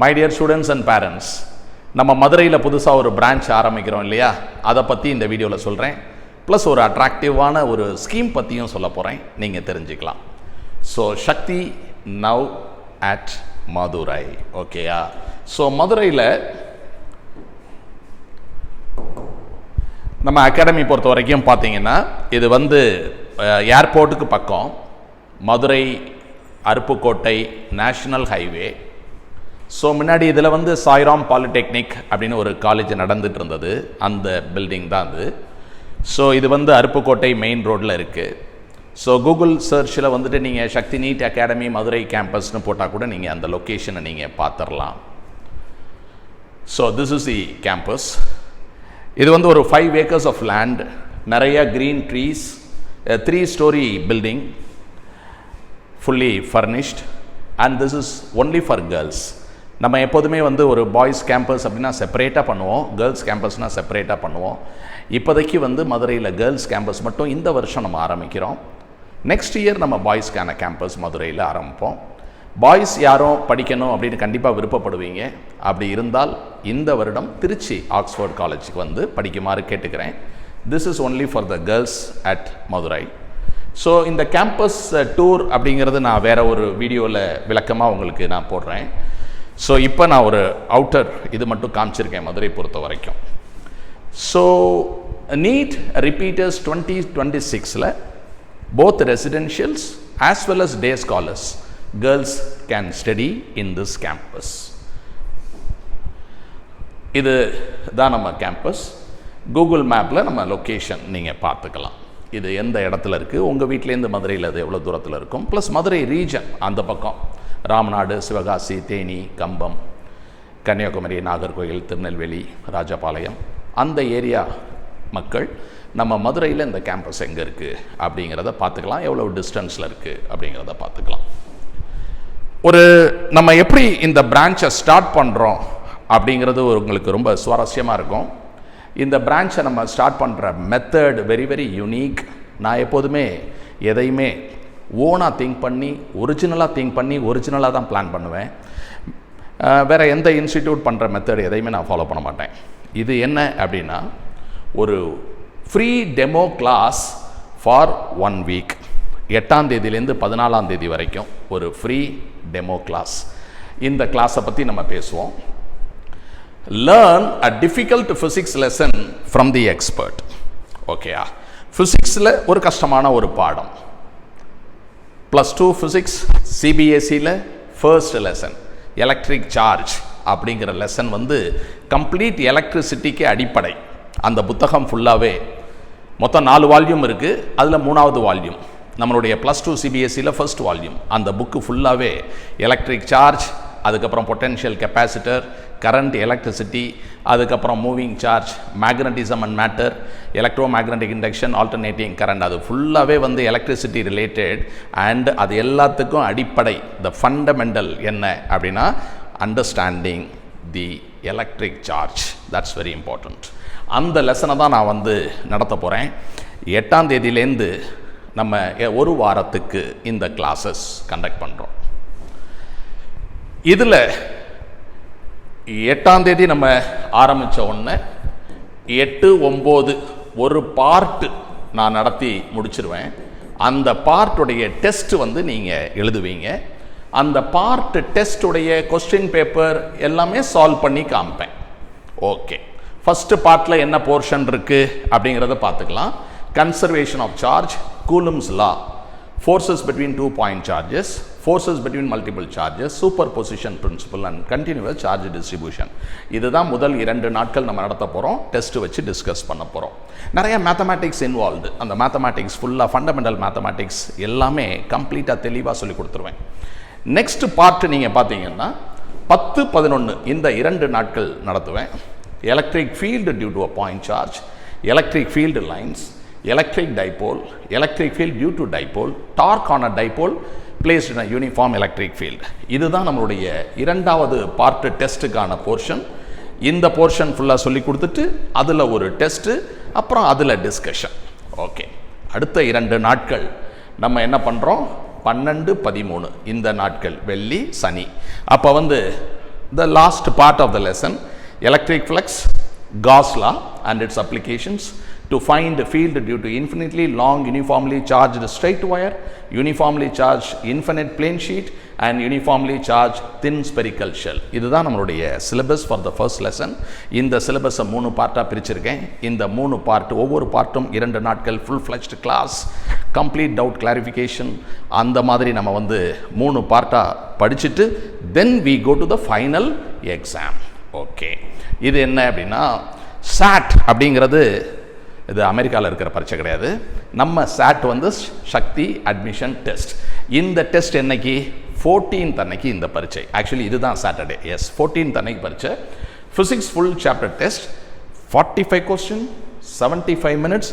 My dear students and parents நம்ம மதுரையில் புதுசாக ஒரு பிரான்ச் ஆரம்பிக்கிறோம் இல்லையா? அதை பற்றி இந்த வீடியோவில் சொல்கிறேன் ப்ளஸ் ஒரு அட்ராக்டிவான ஒரு ஸ்கீம் பற்றியும் சொல்ல போகிறேன் நீங்கள் தெரிஞ்சுக்கலாம். So Sakthi now at Madurai ஓகேயா ஸோ மதுரையில் நம்ம அகாடமி பொறுத்த வரைக்கும் பார்த்தீங்கன்னா இது வந்து ஏர்போர்ட்டுக்கு பக்கம் Madurai Aruppukottai national highway so முன்னாடி இதில் வந்து சாய்ராம் பாலிடெக்னிக் அப்படின்னு ஒரு காலேஜ் நடந்துட்டு இருந்தது. அந்த பில்டிங் தான் அது. ஸோ இது வந்து அருப்புக்கோட்டை மெயின் ரோட்டில் இருக்குது ஸோ கூகுள் சர்ச்சில் வந்துட்டு நீங்கள் சக்தி நீட் அகாடமி மதுரை கேம்பஸ்னு போட்டால் கூட நீங்கள் அந்த லொக்கேஷனை நீங்கள் பார்த்துடலாம் so this is the campus இது வந்து ஒரு ஃபைவ் ஏக்கர்ஸ் ஆஃப் லேண்ட் நிறைய green trees three story building fully furnished and this is only for girls நம்ம எப்போதுமே வந்து ஒரு பாய்ஸ் கேம்பஸ் அப்படின்னா செப்பரேட்டாக பண்ணுவோம். கேர்ள்ஸ் கேம்பஸ்னால் செப்பரேட்டாக பண்ணுவோம். இப்போதைக்கு வந்து மதுரையில் கேர்ள்ஸ் கேம்பஸ் மட்டும் இந்த வருஷம் நம்ம ஆரம்பிக்கிறோம். நெக்ஸ்ட் இயர் நம்ம பாய்ஸ்க்கான கேம்பஸ் மதுரையில் ஆரம்பிப்போம். பாய்ஸ் யாரும் படிக்கணும் அப்படின்னு கண்டிப்பாக விருப்பப்படுவீங்க. அப்படி இருந்தால் இந்த வருடம் திருச்சி ஆக்ஸ்ஃபோர்ட் காலேஜுக்கு வந்து படிக்குமாறு கேட்டுக்கிறேன். This is only for the girls at Madurai so இந்த கேம்பஸ் டூர் uh, அப்படிங்கிறது நான் வேறு ஒரு வீடியோவில் விளக்கமாக உங்களுக்கு நான் போடுறேன். ஸோ இப்போ நான் ஒரு அவுட்டர் இது மட்டும் காமிச்சிருக்கேன் மதுரை பொறுத்த வரைக்கும். So NEET repeaters twenty twenty சிக்ஸில் both residentials as well as day scholars girls can study in this campus இது தான் நம்ம கேம்பஸ் கூகுள் மேப்பில் நம்ம லொக்கேஷன் நீங்கள் பார்த்துக்கலாம். இது எந்த இடத்துல இருக்குது உங்கள் வீட்டிலேருந்து மதுரையில் அது எவ்வளோ தூரத்தில் இருக்கும்? ப்ளஸ் மதுரை ரீஜன் அந்த பக்கம். ராமநாடு சிவகாசி தேனி கம்பம் கன்னியாகுமரி நாகர்கோயில் திருநெல்வேலி ராஜபாளையம். அந்த ஏரியா மக்கள் நம்ம மதுரையில் இந்த கேம்பஸ் எங்கே இருக்குது அப்படிங்கிறத பார்த்துக்கலாம். எவ்வளோ டிஸ்டன்ஸில் இருக்குது அப்படிங்கிறத பார்த்துக்கலாம். ஒரு நம்ம எப்படி இந்த பிரான்ச்சை ஸ்டார்ட் பண்ணுறோம் அப்படிங்கிறது உங்களுக்கு ரொம்ப சுவாரஸ்யமாக இருக்கும். இந்த பிரான்ச்சை நம்ம ஸ்டார்ட் பண்ணுற மெத்தட் வெரி வெரி யூனிக் நான் எப்போதுமே எதையுமே ஓனாக திங்க் பண்ணி ஒரிஜினலாக திங்க் பண்ணி ஒரிஜினலாக தான் பிளான் பண்ணுவேன். வேறு எந்த இன்ஸ்டிடியூட் பண்ணுற மெத்தட் எதையுமே நான் ஃபாலோ பண்ண மாட்டேன். இது என்ன அப்படின்னா ஒரு free demo class for one week எட்டாம் தேதியிலேருந்து பதினாலாம் தேதி வரைக்கும் ஒரு ஃப்ரீ டெமோ கிளாஸ் இந்த கிளாஸை பற்றி நம்ம பேசுவோம். Learn a difficult physics lesson from the expert ஓகேயா ஃபிசிக்ஸில் ஒரு கஷ்டமான ஒரு பாடம். ப்ளஸ் டூ ஃபிசிக்ஸ் சிபிஎஸ்சியில் ஃபர்ஸ்ட் லெசன் எலக்ட்ரிக் சார்ஜ் அப்படிங்கிற லெசன் வந்து கம்ப்ளீட் எலக்ட்ரிசிட்டிக்கு அடிப்படை. அந்த புத்தகம் ஃபுல்லாகவே மொத்தம் நாலு வால்யூம் இருக்குது அதில் மூணாவது வால்யூம் நம்மளுடைய ப்ளஸ் டூ சிபிஎஸ்சியில் ஃபர்ஸ்ட் வால்யூம் அந்த புக்கு ஃபுல்லாகவே எலக்ட்ரிக் சார்ஜ் அதுக்கப்புறம் பொட்டென்ஷியல் கெப்பாசிட்டர் கரண்ட் எலக்ட்ரிசிட்டி அதுக்கப்புறம் moving charge magnetism and matter electromagnetic induction alternating current அது ஃபுல்லாகவே வந்து எலக்ட்ரிசிட்டி ரிலேட்டட் அண்ட் அது எல்லாத்துக்கும் அடிப்படை. த ஃபண்டமெண்டல் என்ன அப்படின்னா understanding the electric charge that's very important அந்த லெசனை தான் நான் வந்து நடத்த போகிறேன் எட்டாம் தேதியிலேருந்து நம்ம ஒரு வாரத்துக்கு இந்த கிளாஸஸ் கண்டக்ட் பண்ணுறோம் இதில் எட்டாம் தேதி நம்ம ஆரம்பித்த உடனே எட்டு ஒம்பது ஒரு பார்ட்டு நான் நடத்தி முடிச்சிருவேன். அந்த பார்ட்டுடைய டெஸ்ட் வந்து நீங்கள் எழுதுவீங்க. அந்த பார்ட் டெஸ்ட்டுடைய கொஸ்டின் பேப்பர் எல்லாமே சால்வ் பண்ணி காமிப்பேன். ஓகே ஃபஸ்ட்டு பார்ட்டில் என்ன போர்ஷன் இருக்குது அப்படிங்கிறத பார்த்துக்கலாம். Conservation of charge Coulomb's law between two point charges forces between multiple charges superposition principle and continuous charge distribution இதுதான் முதல் இரண்டு நாட்கள் நம்ம நடத்த போகிறோம் டெஸ்ட் வச்சு டிஸ்கஸ் பண்ண போகிறோம் நிறைய மேத்தமேட்டிக்ஸ் இன்வால்வ்டு அந்த மேத்தமேட்டிக்ஸ் ஃபுல்லாக ஃபண்டமெண்டல் மேத்தமேட்டிக்ஸ் எல்லாமே கம்ப்ளீட்டாக தெளிவாக சொல்லி கொடுத்துருவேன். நெக்ஸ்ட் பார்ட் நீங்கள் பார்த்தீங்கன்னா பத்து பதினொன்று இந்த இரண்டு நாட்கள் நடத்துவேன். Electric field due to a point charge electric field lines electric dipole electric field due to dipole torque on a dipole placed in uniform electric electric இதுதான் நம்மளுடைய இரண்டாவது பார்ட்டு டெஸ்ட்டுக்கான போர்ஷன் இந்த போர்ஷன் ஃபுல்லாக சொல்லி கொடுத்துட்டு அதில் ஒரு டெஸ்ட்டு அப்புறம் அதில் டிஸ்கஷன் ஓகே அடுத்த இரண்டு நாட்கள் நம்ம என்ன பண்ணுறோம் பன்னெண்டு பதிமூணு. இந்த நாட்கள் வெள்ளி சனி. அப்போ வந்து the last part of the lesson electric flux Gauss law and its applications to find the field due to infinitely long uniformly charged straight wire uniformly charged infinite plane sheet and uniformly charged thin spherical shell. இதுதான் நம்மளுடைய syllabus for the first lesson இந்த சிலபஸை மூணு பார்ட்டாக பிரிச்சிருக்கேன். இந்த மூணு part ஒவ்வொரு பார்ட்டும் இரண்டு நாட்கள் full fledged class complete doubt clarification அந்த மாதிரி நம்ம வந்து மூணு பார்ட்டாக படிச்சுட்டு then we go to the final exam okay இது என்ன அப்படின்னா சாட் அப்படிங்கிறது இது அமெரிக்காவில் இருக்கிற பரீட்சை கிடையாது. நம்ம சாட் வந்து சக்தி அட்மிஷன் டெஸ்ட் இந்த டெஸ்ட் என்னைக்கு? ஃபோர்டீன்த் அன்னைக்கு இந்த பரீட்சை. ஆக்சுவலி இதுதான் சாட்டர்டே எஸ் ஃபோர்டீன்த் அன்னைக்கு பரீட்சை. Physics full chapter test forty five question seventy five minutes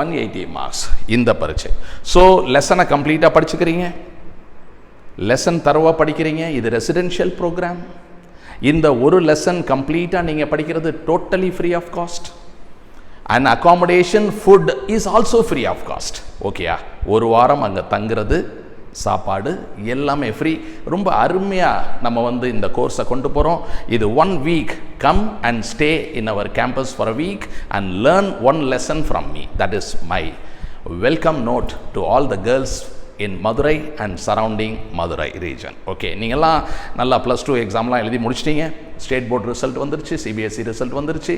one eighty marks இந்த பரீட்சை. ஸோ லெசனை கம்ப்ளீட்டாக படிச்சுக்கிறீங்க? லெசன் தரவாக படிக்கிறீங்க? இது ரெசிடென்ஷியல் ப்ரோக்ராம் இந்த ஒரு லெசன் கம்ப்ளீட்டாக நீங்கள் படிக்கிறது totally free of cost and accommodation food is also free of cost ஓகேயா ஒரு வாரம் அங்கே தங்குறது சாப்பாடு எல்லாமே ஃப்ரீ ரொம்ப அருமையாக நம்ம வந்து இந்த கோர்ஸை கொண்டு போகிறோம் இது one week come and stay in our campus for a week and learn one lesson from me that is my welcome note to all the girls in Madurai and surrounding Madurai region okay நீங்கள்லாம் நல்லா plus two எக்ஸாம்லாம் எழுதி முடிச்சிட்டீங்க. State board result வந்துருச்சு CBSE result வந்துருச்சு.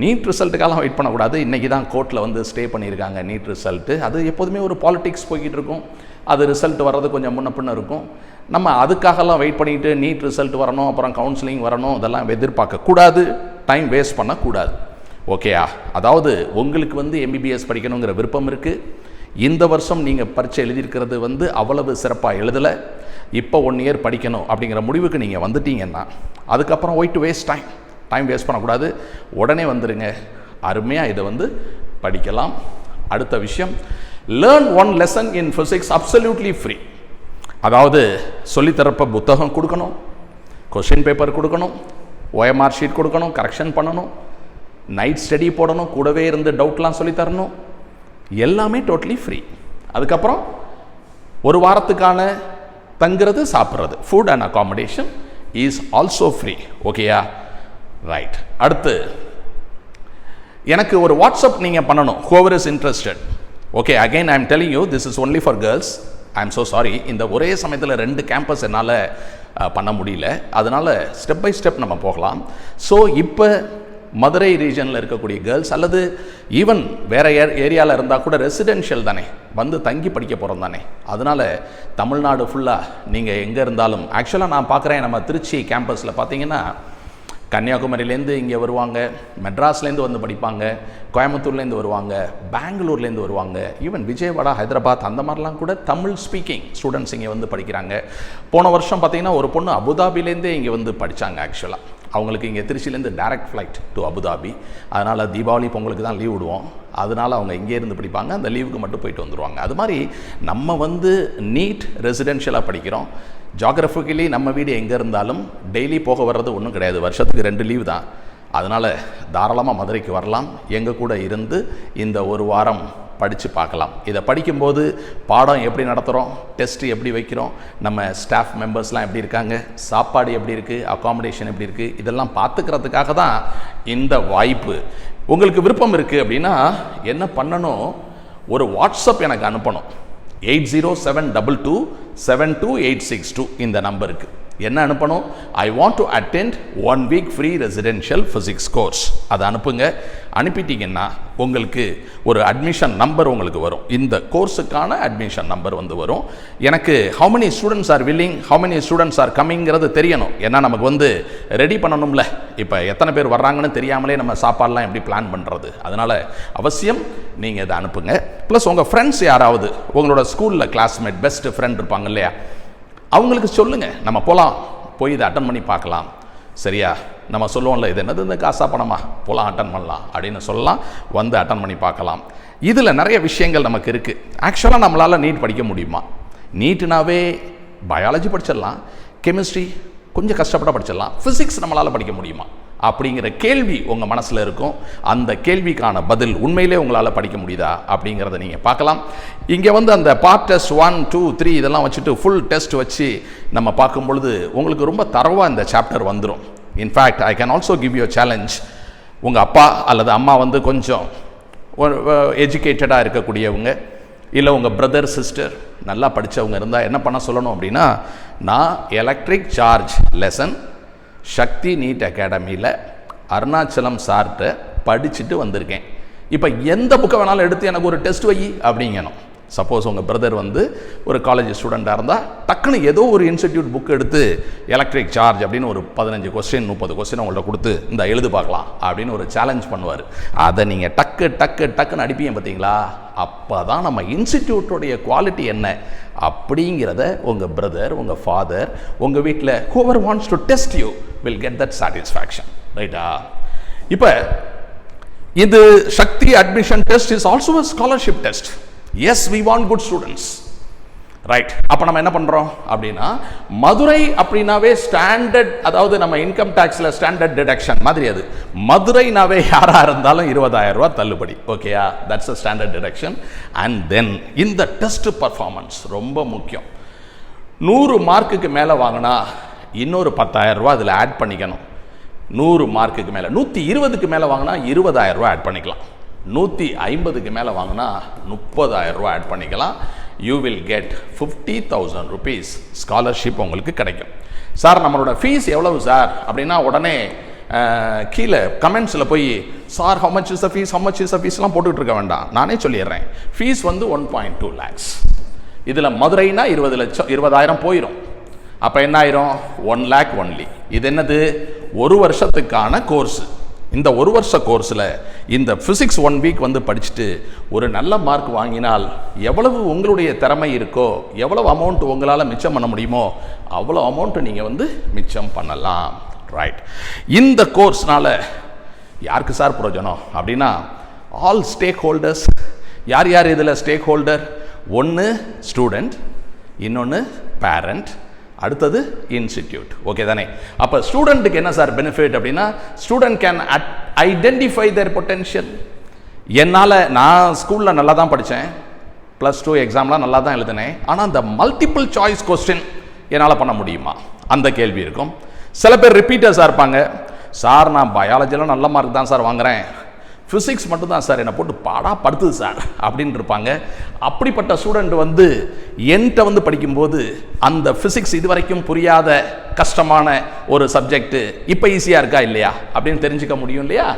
NEET ரிசல்ட்டுக்கெல்லாம் wait பண்ணக்கூடாது. இன்றைக்கி தான் கோர்ட்டில் வந்து ஸ்டே பண்ணியிருக்காங்க நீட் ரிசல்ட்டு அது எப்போதுமே ஒரு பாலிட்டிக்ஸ் போய்கிட்டு இருக்கும். அது ரிசல்ட் வர்றது கொஞ்சம் முன்ன பின்ன இருக்கும். நம்ம அதுக்காகலாம் வெயிட் பண்ணிட்டு நீட் ரிசல்ட் வரணும் அப்புறம் கவுன்சிலிங் வரணும் இதெல்லாம் எதிர்பார்க்கக்கூடாது. டைம் வேஸ்ட் பண்ணக்கூடாது. ஓகேயா அதாவது உங்களுக்கு வந்து எம்பிபிஎஸ் படிக்கணுங்கிற விருப்பம் இருக்குது இந்த வருஷம் நீங்கள் பரீட்சை எழுதியிருக்கிறது வந்து அவ்வளவு சிறப்பாக எழுதலை. இப்போ ஒன் இயர் படிக்கணும் அப்படிங்கிற முடிவுக்கு நீங்கள் வந்துட்டீங்கன்னா அதுக்கப்புறம் why'd waste time time waste பண்ணக்கூடாது. உடனே வந்துடுங்க அருமையாக இதை வந்து படிக்கலாம். அடுத்த விஷயம் learn one lesson in physics absolutely free அதாவது சொல்லித்தரப்ப புத்தகம் கொடுக்கணும் கொஷின் பேப்பர் கொடுக்கணும் ஓஎம்ஆர் ஷீட் கொடுக்கணும் கரெக்ஷன் பண்ணணும் நைட் ஸ்டடி போடணும் கூடவே இருந்து டவுட்லாம் சொல்லித்தரணும். எல்லாமே டோட்டலி ஃப்ரீ அதுக்கப்புறம் ஒரு வாரத்துக்கான தங்குறது சாப்பிட்றது. Food and accommodation is also free ஓகேயா ரைட் அடுத்து எனக்கு ஒரு வாட்ஸ்அப் நீங்கள் பண்ணணும் whoever is interested okay again I am telling you this is only for girls I am so sorry இந்த ஒரே சமயத்தில் ரெண்டு கேம்பஸ் என்னால் பண்ண முடியல. அதனால் ஸ்டெப் பை ஸ்டெப் நம்ம போகலாம். ஸோ இப்போ மதுரை ரீஜனில் இருக்கக்கூடிய கேர்ள்ஸ் அல்லது ஈவன் வேற ஏரியாவில் இருந்தால் கூட ரெசிடென்ஷியல் தானே. வந்து தங்கி படிக்க போகிறோம் தானே. அதனால் தமிழ்நாடு ஃபுல்லாக நீங்கள் எங்கே இருந்தாலும் ஆக்சுவலாக நான் பார்க்குறேன் நம்ம திருச்சி கேம்பஸில் பார்த்தீங்கன்னா கன்னியாகுமரியிலேருந்து இங்கே வருவாங்க மெட்ராஸ்லேருந்து வந்து படிப்பாங்க கோயம்புத்தூர்லேருந்து வருவாங்க பெங்களூர்லேருந்து வருவாங்க ஈவன் விஜயவாடா ஹைதராபாத் அந்த மாதிரிலாம் கூட தமிழ் ஸ்பீக்கிங் ஸ்டூடெண்ட்ஸ் இங்கே வந்து படிக்கிறாங்க. போன வருஷம் பார்த்தீங்கன்னா ஒரு பொண்ணு அபுதாபிலேருந்தே இங்கே வந்து படித்தாங்க ஆக்சுவலாக அவங்களுக்கு இங்கே திருச்சியிலேருந்து டைரக்ட் ஃப்ளைட் டு அபுதாபி அதனால் தீபாவளி பொங்கலுக்கு தான் லீவ் விடுவோம். அதனால் அவங்க இங்கே இருந்து படிப்பாங்க. அந்த லீவுக்கு மட்டும் போயிட்டு வந்துடுவாங்க அது மாதிரி நம்ம வந்து நீட் ரெசிடென்ஷியலாக படிக்கிறோம். ஜாகிரபிக்கலி நம்ம வீடு எங்கே இருந்தாலும் டெய்லி போக வர்றது ஒன்றும் கிடையாது. வருஷத்துக்கு ரெண்டு லீவு தான். அதனால் தாராளமாக மதுரைக்கு வரலாம். எங்கள் கூட இருந்து இந்த ஒரு வாரம் படித்து பார்க்கலாம். இதை படிக்கும்போது பாடம் எப்படி நடத்துகிறோம் டெஸ்ட் எப்படி வைக்கிறோம்? நம்ம ஸ்டாஃப் மெம்பர்ஸ்லாம் எப்படி இருக்காங்க? சாப்பாடு எப்படி இருக்குது அக்காமடேஷன் எப்படி இருக்குது இதெல்லாம் பார்த்துக்கிறதுக்காக தான் இந்த வாய்ப்பு. உங்களுக்கு விருப்பம் இருக்குது அப்படின்னா என்ன பண்ணணும்? ஒரு வாட்ஸ்அப் எனக்கு அனுப்பணும். Eight zero seven double two seven two eight six two இந்த நம்பருக்கு என்ன அனுப்பணும்? I want to attend one week free residential physics course அதை அனுப்புங்க. அனுப்பிட்டீங்கன்னா உங்களுக்கு ஒரு அட்மிஷன் நம்பர் உங்களுக்கு வரும். இந்த கோர்ஸுக்கான அட்மிஷன் நம்பர் வந்து வரும். எனக்கு how many students are willing how many students are கம்மிங்கிறது தெரியணும். ஏன்னா நமக்கு வந்து ரெடி பண்ணணும்ல. இப்போ எத்தனை பேர் வர்றாங்கன்னு தெரியாமலே நம்ம சாப்பாடெலாம் எப்படி பிளான் பண்ணுறது அதனால் அவசியம் நீங்கள் இதை அனுப்புங்க. ப்ளஸ் உங்கள் ஃப்ரெண்ட்ஸ் யாராவது உங்களோட ஸ்கூலில் கிளாஸ்மேட் பெஸ்ட் ஃப்ரெண்ட் இருப்பாங்க இல்லையா? அவங்களுக்கு சொல்லுங்கள் நம்ம போகலாம் போய் இதை அட்டன் பண்ணி பார்க்கலாம். சரியா? நம்ம சொல்லுவோம்ல இது என்னது இந்த காசா பணமா? போகலாம் அட்டன் பண்ணலாம். அப்படின்னு சொல்லலாம். வந்து அட்டன் பண்ணி பார்க்கலாம். இதில் நிறைய விஷயங்கள் நமக்கு இருக்குது ஆக்சுவலாக நம்மளால் நீட் படிக்க முடியுமா? நீட்டுனாவே பயாலஜி படிச்சிடலாம். கெமிஸ்ட்ரி கொஞ்சம் கஷ்டப்பட படிச்சிடலாம். ஃபிசிக்ஸ் நம்மளால் படிக்க முடியுமா? அப்படிங்கிற கேள்வி உங்கள் மனசில் இருக்கும். அந்த கேள்விக்கான பதில் உண்மையிலே உங்களால் படிக்க முடியுதா? அப்படிங்கிறத நீங்கள் பார்க்கலாம். இங்கே வந்து அந்த part test one two three இதெல்லாம் வச்சுட்டு ஃபுல் டெஸ்ட் வச்சு நம்ம பார்க்கும் பொழுது உங்களுக்கு ரொம்ப தரவாக இந்த சாப்டர் வந்துடும் in fact I can also give you challenge உங்கள் அப்பா அல்லது அம்மா வந்து கொஞ்சம் எஜுகேட்டடாக இருக்கக்கூடியவங்க. இல்லை உங்கள் பிரதர் சிஸ்டர் நல்லா படித்தவங்க இருந்தால் என்ன பண்ண சொல்லணும் அப்படின்னா நான் electric charge lesson Shakti NEET அகாடமியில் அருணாச்சலம் சார்கிட்ட படிச்சுட்டு வந்திருக்கேன். இப்போ எந்த புக்கை வேணாலும் எடுத்து எனக்கு ஒரு டெஸ்ட் வை அப்படிங்கணும். சப்போஸ் உங்கள் பிரதர் வந்து ஒரு காலேஜ் ஸ்டூடெண்ட்டாக இருந்தால் டக்குன்னு ஏதோ ஒரு இன்ஸ்டிடியூட் புக் எடுத்து எலக்ட்ரிக் சார்ஜ் அப்படின்னு ஒரு பதினஞ்சு கொஸ்டின் முப்பது கொஸ்டின் உங்கள்ட்ட கொடுத்து இந்த எழுது பார்க்கலாம் அப்படின்னு ஒரு சேலஞ்ச் பண்ணுவார். அதை நீங்கள் டக்கு டக்கு டக்குன்னு அடிப்பீங்க பார்த்தீங்களா அப்போ தான் நம்ம இன்ஸ்டிடியூட்டோடைய குவாலிட்டி என்ன? அப்படிங்கிறத உங்கள் பிரதர் உங்கள் ஃபாதர் உங்கள் வீட்டில் whoever wants to test you will get that satisfaction ரைட்டா இப்போ இது Shakti admission test is also scholarship test yes we want good students right அப்போ நம்ம என்ன பண்ணுறோம் அப்படின்னா மதுரை அப்படின்னாவே ஸ்டாண்டர்ட் அதாவது நம்ம இன்கம் டேக்ஸில் ஸ்டாண்டர்ட் டிடக்ஷன் மாதிரி அது. மதுரைனாவே யாராக இருந்தாலும் இருபதாயிரம் ரூபா தள்ளுபடி. ஓகேயா that's a standard deduction and then இந்த டெஸ்ட் பர்ஃபார்மன்ஸ் ரொம்ப முக்கியம். நூறு மார்க்குக்கு மேலே வாங்கினா இன்னொரு பத்தாயிரம் ரூபா அதில் ஆட் பண்ணிக்கணும். நூறு மார்க்குக்கு மேலே. நூற்றி இருபதுக்கு மேலே வாங்கினா இருபதாயிரம் ரூபா ஆட் பண்ணிக்கலாம். நூற்றி ஐம்பதுக்கு மேலே வாங்கினா முப்பதாயிரம் ரூபா ஆட் பண்ணிக்கலாம். You will get fifty thousand rupees scholarship உங்களுக்கு கிடைக்கும். சார் நம்மளோட ஃபீஸ் எவ்வளவு சார் அப்படின்னா உடனே கீழே கமெண்ட்ஸில் போய் sir how much is the fee how much is the ஃபீஸ்லாம் போட்டுக்கிட்டு இருக்க வேண்டாம். நானே சொல்லிடுறேன். ஃபீஸ் வந்து ஒன் பாயிண்ட் டூ லேக்ஸ் இதில் மதுரைனா இருபது லட்சம் இருபதாயிரம் போயிடும் அப்போ என்ன ஆயிரும்? ஒன் லேக் ஒன்லி இது என்னது? ஒரு வருஷத்துக்கான கோர்ஸு இந்த ஒரு வருஷ கோர்ஸில் இந்த ஃபிசிக்ஸ் ஒன் வீக் வந்து படிச்சுட்டு ஒரு நல்ல மார்க் வாங்கினால் எவ்வளவு உங்களுடைய திறமை இருக்கோ எவ்வளவு அமௌண்ட் உங்களால் மிச்சம் பண்ண முடியுமோ அவ்வளோ அமௌண்ட்டு நீங்கள் வந்து மிச்சம் பண்ணலாம். ரைட் இந்த கோர்ஸ்னால் யாருக்கு சார் பிரயோஜனம்? அப்படின்னா ஆல் ஸ்டேக் ஹோல்டர்ஸ் யார் யார் இதில் ஸ்டேக் ஹோல்டர் ஒன்று ஸ்டூடெண்ட் இன்னொன்று பேரண்ட் அடுத்தது இன்ஸ்டிடியூட் ஓகே தானே? அப்போ ஸ்டூடெண்ட்டுக்கு என்ன சார் பெனிஃபிட் அப்படின்னா student can identify their potential என்னால் நான் ஸ்கூலில் நல்லா தான் படித்தேன் ப்ளஸ் டூ எக்ஸாம்லாம் நல்லா தான் எழுதினேன். ஆனால் அந்த மல்டிபிள் சாய்ஸ் கொஸ்டின் என்னால் பண்ண முடியுமா? அந்த கேள்வி இருக்கும். சில பேர் ரிப்பீட்டர்ஸாக இருப்பாங்க. சார் நான் பயாலஜியில் நல்ல மார்க் தான் சார் வாங்குறேன். ஃபிசிக்ஸ் மட்டும்தான் சார் என்னை போட்டு பாடா படுத்துது சார் அப்படின்னு இருப்பாங்க. அப்படிப்பட்ட ஸ்டூடெண்ட் வந்து என்கிட்ட வந்து படிக்கும்போது அந்த ஃபிசிக்ஸ் இது வரைக்கும் புரியாத கஷ்டமான ஒரு சப்ஜெக்ட்டு இப்போ ஈஸியாக இருக்கா இல்லையா அப்படின்னு தெரிஞ்சுக்க முடியும் இல்லையா?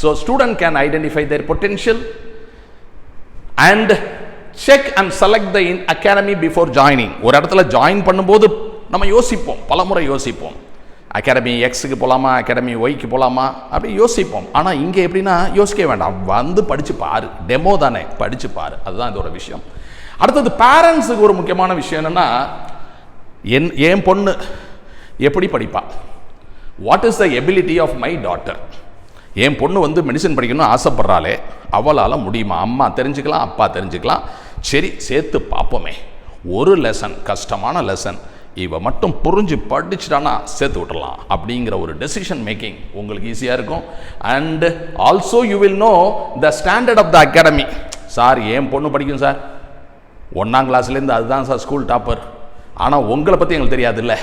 So student can identify their potential and check and select the in academy before joining ஒரு இடத்துல ஜாயின் பண்ணும்போது நம்ம யோசிப்போம் பலமுறை யோசிப்போம். அகாடமி எக்ஸுக்கு போகலாமா அகாடமி ஒய்க்கு போகலாமா அப்படி யோசிப்போம். ஆனால் இங்கே எப்படின்னா யோசிக்க வேண்டாம். வந்து படித்து பாரு. டெமோ தானே. படித்து பாரு. அதுதான் இதோட விஷயம். அடுத்தது பேரண்ட்ஸுக்கு ஒரு முக்கியமான விஷயம் என்னென்னா என் என் பொண்ணு எப்படி படிப்பா? What is the ability of my daughter என் பொண்ணு வந்து மெடிசன் படிக்கணும்னு ஆசைப்படுறாளே. அவளால் முடியுமா? அம்மா தெரிஞ்சுக்கலாம் அப்பா தெரிஞ்சுக்கலாம். சரி சேர்த்து பார்ப்போமே. ஒரு லெசன் கஷ்டமான லெசன் இவ மட்டும் புரிஞ்சு படிச்சிட்டான்னா சேர்த்து விட்டுறலாம் அப்படிங்கிற ஒரு டெசிஷன் மேக்கிங் உங்களுக்கு ஈஸியாக இருக்கும். And also you will know the standard of the academy sir என் பொண்ணு படிக்கும் சார் ஒன்றாம் கிளாஸ்லேருந்து அதுதான் சார் ஸ்கூல் டாப்பர் ஆனால் உங்களை பற்றி எங்களுக்கு தெரியாதுல்ல.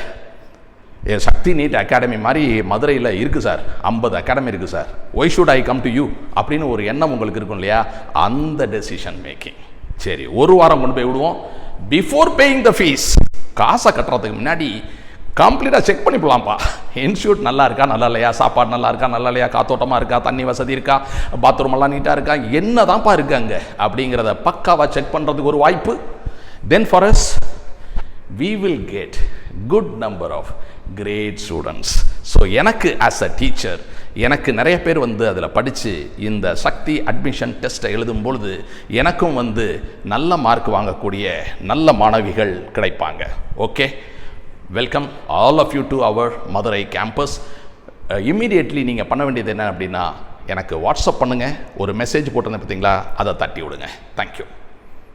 ஏ சக்தி நீட் அகாடமி மாதிரி மதுரையில் இருக்குது சார் ஐம்பது அகாடமி இருக்குது sir why should I come to you அப்படின்னு ஒரு எண்ணம் உங்களுக்கு இருக்கும் இல்லையா? அந்த டெசிஷன் மேக்கிங் சரி ஒரு வாரம் கொண்டு போய் விடுவோம். பிஃபோர் பேயிங் த ஃபீஸ் காசை கட்டுறதுக்கு முன்னாடி கம்ப்ளீட்டாக செக் பண்ணி போடலாம்ப்பா இன்ஸ்டியூட் நல்லா இருக்கா நல்லா இல்லையா? சாப்பாடு நல்லா இருக்கா நல்லா இல்லையா? காத்தோட்டமாக இருக்கா? தண்ணி வசதி இருக்கா? பாத்ரூம் எல்லாம் நீட்டாக இருக்கா? என்ன தான்ப்பா இருக்காங்க அப்படிங்கிறத பக்காவாக செக் பண்ணுறதுக்கு ஒரு வாய்ப்பு. Then for us we will get good number of great students so எனக்கு ஆஸ் அ டீச்சர் எனக்கு நிறைய பேர் வந்து அதில் படித்து இந்த சக்தி அட்மிஷன் டெஸ்ட்டை எழுதும் பொழுது எனக்கும் வந்து நல்ல மார்க் வாங்கக்கூடிய நல்ல மாணவிகள் கிடைப்பாங்க. Okay welcome all of you to our Madurai campus immediately நீங்கள் பண்ண வேண்டியது என்ன அப்படின்னா எனக்கு வாட்ஸ்அப் பண்ணுங்கள் ஒரு மெசேஜ் போட்டிருந்தேன் பார்த்தீங்களா அதை தட்டி விடுங்க. தேங்க்யூ